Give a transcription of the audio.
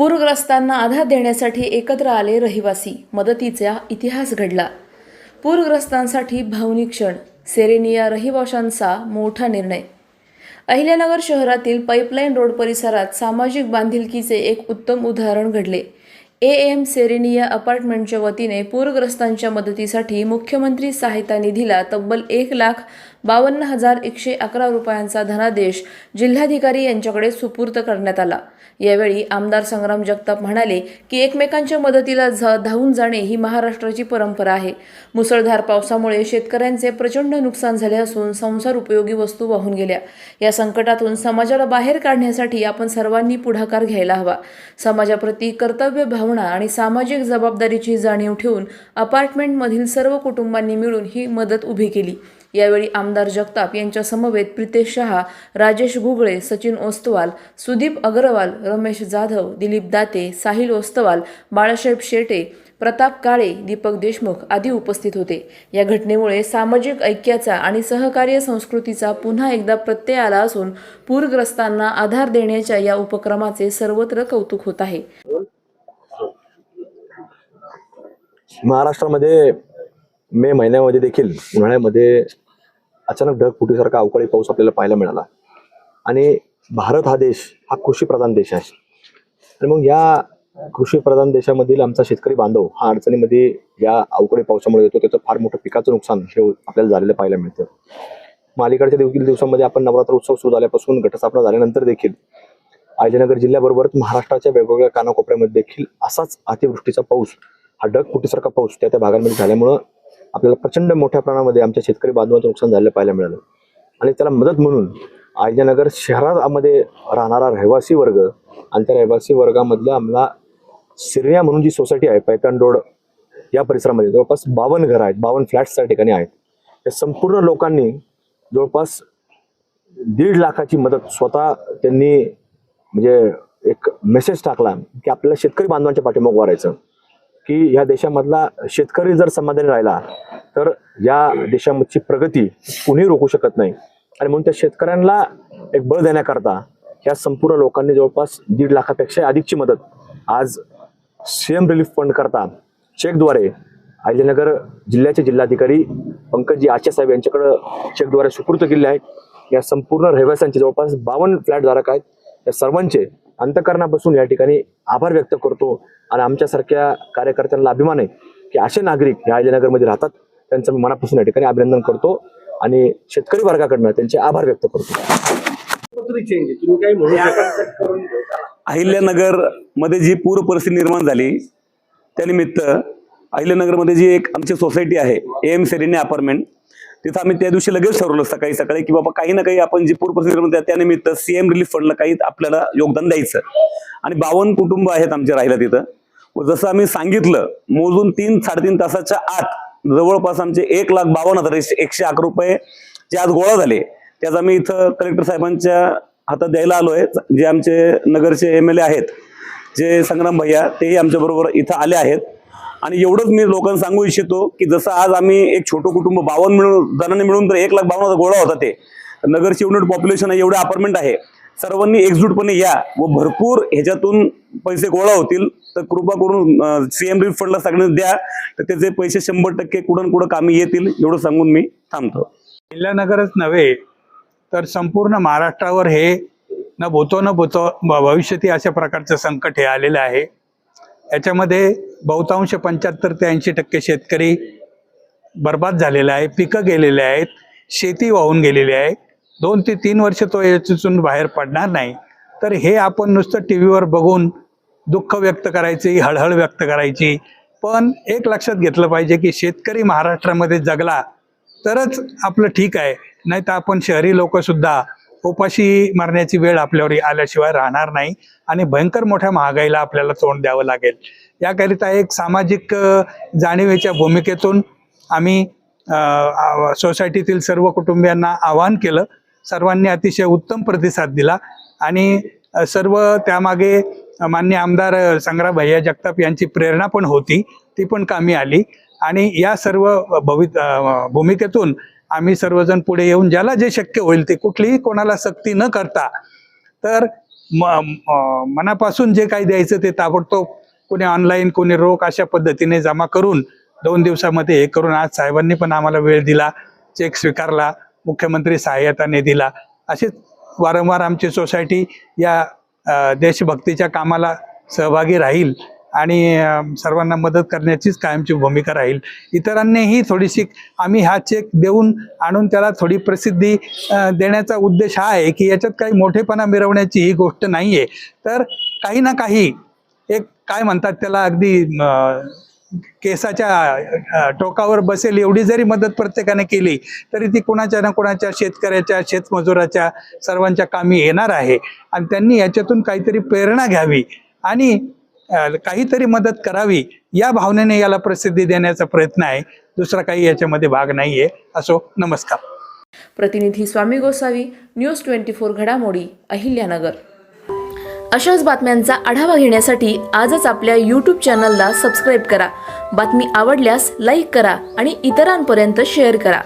पूरग्रस्तांना आधार देण्यासाठी एकत्र आले रहिवासी. मदतीचा इतिहास घडला. पूरग्रस्तांसाठी भावनिक क्षण. सेरेनिया रहिवाशांचा मोठा निर्णय. अहिल्यानगर शहरातील पाईपलाईन रोड परिसरात सामाजिक बांधिलकीचे एक उत्तम उदाहरण घडले. ए. एम. सेरेनिया अपार्टमेंटच्या वतीने पूरग्रस्तांच्या मदतीसाठी मुख्यमंत्री सहायता निधीला तब्बल एक लाख बावन्न हजार एकशे अकरा रुपयांचा धनादेश जिल्हाधिकारी यांच्याकडे सुपूर्द करण्यात आला. यावेळी आमदार संग्राम जगताप म्हणाले की एकमेकांच्या मदतीला झ धावून जाणे ही महाराष्ट्राची परंपरा आहे. मुसळधार पावसामुळे शेतकऱ्यांचे प्रचंड नुकसान झाले असून संसार उपयोगी वस्तू वाहून गेल्या. या संकटातून समाजाला बाहेर काढण्यासाठी आपण सर्वांनी पुढाकार घ्यायला हवा. समाजाप्रती कर्तव्य भावना आणि सामाजिक जबाबदारीची जाणीव ठेवून अपार्टमेंटमधील सर्व कुटुंबांनी मिळून ही मदत उभी केली. यावेळी आमदार जगताप यांच्या समवेत प्रितेश शहा राजेश घुगळे सचिन ओस्तवाल सुदीप अग्रवाल रमेश जाधव दिलीप दाते साहिल ओस्तवाल बाळासाहेब शेटे प्रताप काळे दीपक देशमुख आदी उपस्थित होते. या घटनेमुळे सामाजिक ऐक्याचा आणि सहकार्य संस्कृतीचा पुन्हा एकदा प्रत्यय आला असून पूरग्रस्तांना आधार देण्याच्या या उपक्रमाचे सर्वत्र कौतुक होत आहे. महाराष्ट्रामध्ये मे महिन्यामध्ये देखील उन्हाळ्यामध्ये अचानक ढगफुटीसारखा अवकाळी पाऊस आपल्याला पाहायला मिळाला. आणि भारत हा देश हा कृषीप्रधान देश आहे. आणि मग या कृषीप्रधान देशामधील आमचा शेतकरी बांधव हा अडचणीमध्ये या अवकाळी पावसामुळे येतो. त्याचं फार मोठं पिकाचं नुकसान हे आपल्याला झालेलं पाहायला मिळतं. मग अलीकडच्या देखील दिवसांमध्ये आपण नवरात्र उत्सव सुरू झाल्यापासून घटस्थापना झाल्यानंतर देखील अहिल्यानगर जिल्ह्याबरोबरच महाराष्ट्राच्या वेगवेगळ्या कानाकोपऱ्यामध्ये देखील असाच अतिवृष्टीचा पाऊस हा ढग फुटीसारखा पाऊस त्या त्या भागांमध्ये झाल्यामुळं आपल्याला प्रचंड मोठ्या प्रमाणामध्ये आमच्या शेतकरी बांधवांचं नुकसान झालेलं पाहायला मिळालं. आणि त्याला मदत म्हणून आयजनगर शहरामध्ये राहणारा रहिवासी वर्ग आणि त्या रहिवासी वर्गामधला आम्हाला सिरिया म्हणून जी सोसायटी आहे पैठण रोड या परिसरामध्ये जवळपास बावन्न घरं आहेत बावन्न फ्लॅट्स त्या ठिकाणी आहेत. त्या संपूर्ण लोकांनी जवळपास दीड लाखाची मदत स्वतः त्यांनी म्हणजे एक मेसेज टाकला की आपल्याला शेतकरी बांधवांच्या पाठीमाग वारायचं की या देशामधला शेतकरी जर समाधानी राहिला तर या देशामधची प्रगती कुणी रोखू शकत नाही. आणि म्हणून त्या शेतकऱ्यांना एक बळ देण्याकरता या संपूर्ण लोकांनी जवळपास दीड लाखापेक्षा अधिकची मदत आज सीएम रिलीफ फंड करता चेकद्वारे अहिल्यानगर जिल्ह्याचे जिल्हाधिकारी पंकजी आचे साहेब यांच्याकडं चेकद्वारे सुपूर्त केले आहेत. या संपूर्ण रहिवाशांचे जवळपास बावन्न फ्लॅट धारक आहेत. या सर्वांचे अंतकरणापासून या ठिकाणी आभार व्यक्त करतो आणि आमच्यासारख्या कार्यकर्त्यांना अभिमान आहे की असे नागरिक या अहिल्यानगरमध्ये राहतात. त्यांचं मी मनापासून या ठिकाणी अभिनंदन करतो आणि शेतकरी वर्गाकडनं त्यांचे आभार व्यक्त करतो. तुम्ही काही म्हणू शकत अहिल्यानगरमध्ये जी पूर परिस्थिती निर्माण झाली त्यानिमित्त अहिल्यानगरमध्ये जी एक आमची सोसायटी आहे ए एम सेरेने अपार्टमेंट तिथं आम्ही त्या दिवशी लगेच ठरवलं सकाळी सकाळी की बाबा काही ना काही आपण जी पूर परिस्थिती त्यानिमित्त सीएम रिलीफ फंडला काही आपल्याला योगदान द्यायचं. आणि बावन्न कुटुंब आहेत आमचे राहिला तिथं. व जसं आम्ही सांगितलं मोजून तीन साडेतीन तासाच्या आत जवळपास आमचे एक लाख बावन्न हजार एकशे अकरा रुपये जे आज गोळा झाले त्याच आम्ही इथं कलेक्टर साहेबांच्या हातात द्यायला आलो आहे जे आमचे नगरचे एम एल ए आहेत जे संग्राम भैया तेही आमच्याबरोबर इथं आले आहेत. आणि एवढंच मी लोकांना सांगू इच्छितो की जसं आज आम्ही एक छोटं कुटुंब बावन्न मिळून जणांनी मिळून तर एक लाख बावन्न गोळा होता ते. नगरची युनिट पॉप्युलेशन आहे एवढं अपार्टमेंट आहे. सर्वांनी एकजूटपणे या व भरपूर ह्याच्यातून पैसे गोळा होतील. तर कृपा करून सीएम रिलीफ फंडला सगळ्यांना द्या. तर त्याचे पैसे शंभर टक्के कुठं कुठं कामी येतील एवढं सांगून मी थांबतो. जिल्हानगरच नव्हे तर संपूर्ण महाराष्ट्रावर हे न भूतो न भूतो भविष्यती अशा प्रकारचं संकट हे आलेलं आहे. याच्यामध्ये बहुतांश पंच्याहत्तर ते ऐंशी टक्के शेतकरी बर्बाद झालेला आहे पिकं गेलेले आहेत शेती वाहून गेलेली आहे. दोन ते तीन वर्ष तो याच्यातून बाहेर पडणार नाही. तर हे आपण नुसतं टी व्हीवर बघून दुःख व्यक्त करायची हळहळ व्यक्त करायची. पण एक लक्षात घेतलं पाहिजे की शेतकरी महाराष्ट्रामध्ये जगला तरच आपलं ठीक आहे. नाही तर आपण शहरी लोकसुद्धा उपाशी मरण्याची वेळ आपल्यावर आल्याशिवाय राहणार नाही आणि भयंकर मोठ्या महागाईला आपल्याला तोंड द्यावं लागेल. याकरिता एक सामाजिक जाणीवेच्या भूमिकेतून आम्ही सोसायटीतील सर्व कुटुंबियांना आवाहन केलं. सर्वांनी अतिशय उत्तम प्रतिसाद दिला आणि सर्व त्यामागे मान्य आमदार संग्राम भैया जगताप यांची प्रेरणा पण होती ती पण कामी आली. आणि या सर्व भवि भूमिकेतून आम्ही सर्वजण पुढे येऊन ज्याला जे शक्य होईल ते कुठलीही कोणाला सक्ती न करता तर म मनापासून जे काही द्यायचं ते ताबडतोब कोणी ऑनलाईन कोणी रोख अशा पद्धतीने जमा करून दोन दिवसामध्ये हे करून आज साहेबांनी पण आम्हाला वेळ दिला चेक स्वीकारला मुख्यमंत्री सहाय्यताने दिला. असेच वारंवार आमची सोसायटी या देशभक्तीच्या कामाला सहभागी राहील. आणि सर्वांना मदत करण्याचीच कायमची भूमिका राहील. इतरांनीही थोडीशी आम्ही हा चेक देऊन आणून त्याला थोडी प्रसिद्धी देण्याचा उद्देश हा आहे की याच्यात काही मोठेपणा मिरवण्याची ही गोष्ट नाही आहे तर काही ना काही एक काय म्हणतात त्याला अगदी केसाच्या टोकावर बसेल एवढी जरी मदत प्रत्येकाने केली तरी ती कुणाच्या ना कुणाच्या शेतकऱ्याच्या शेतमजुराच्या सर्वांच्या कामी येणार आहे. आणि त्यांनी याच्यातून काहीतरी प्रेरणा घ्यावी. आणि काहीतरी मदत करावी या भावनेने याला प्रसिद्धी देण्याचा प्रयत्न आहे. दुसरा काही याच्यामध्ये भाग नाही आहे असो नमस्कार. प्रतिनिधी Swami Gosavi news twenty four घडामोडी अहिल्यानगर. अशाच बातम्यांचा आढावा घेण्यासाठी आजच आपल्या यूट्यूब चॅनलला सबस्क्राईब करा. बातमी आवडल्यास लाईक करा आणि इतरांपर्यंत शेअर करा.